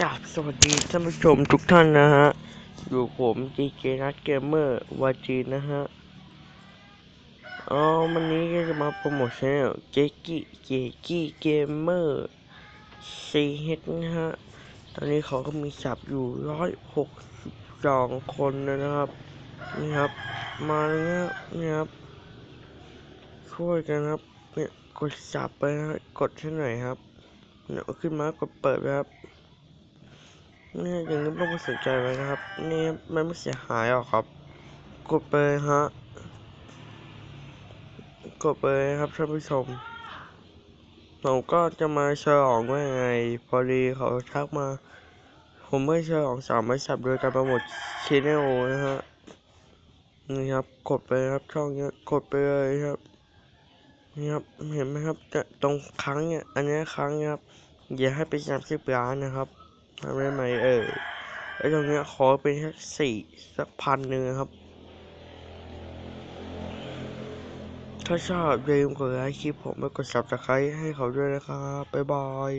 กราบสวัสดีท่านผู้ชมทุกท่านนะฮะ อยู่ผมดีเจนัทเกมเมอร์วาจีนะฮะอ๋อวันนี้ก็จะมาโปรโมทช anel เจกี้เจกี้เกมเมอร์ซีเฮดนะฮะ ตอนนี้เขาก็มีสับอยู่ร้อยหกสิบสองคนนะครับ นี่ครับ มาแล้วนี่ครับ ช่วยกันครับ เนี่ย กดสับไปนะกดให้หน่อยครับเนี่ยขึ้นมากดเปิดไปครับ เนี่ยอย่างนี้ไม่ต้องสนใจเลยนะครับ นี่มันไม่เสียหายหรอกครับ กดไปฮะ กดไปครับท่านผู้ชมผมก็จะมาฉลองว่าไง พอดีเขาทักมา ผมไม่ฉลองสามไม้สับโดยการโปรโมทชแนลนะฮะ นี่ครับ กดไปครับช่องเนี้ยกดไปเลยครับ นี่ครับ เห็นไหมครับจะตรงครั้งเนี่ย อันนี้ครั้งเนี้ยครับอย่าให้เป็นสามสิบล้านนะครับ ทำได้ไหมเออไอ้ตรงเนี้ยขอเป็นแค่สี่สักพันหนึ่งครับ ถ้าชอบอย่าลืมกดไลค์คลิปผมและกด subscribe ให้เขาด้วยนะครับ บ๊ายบาย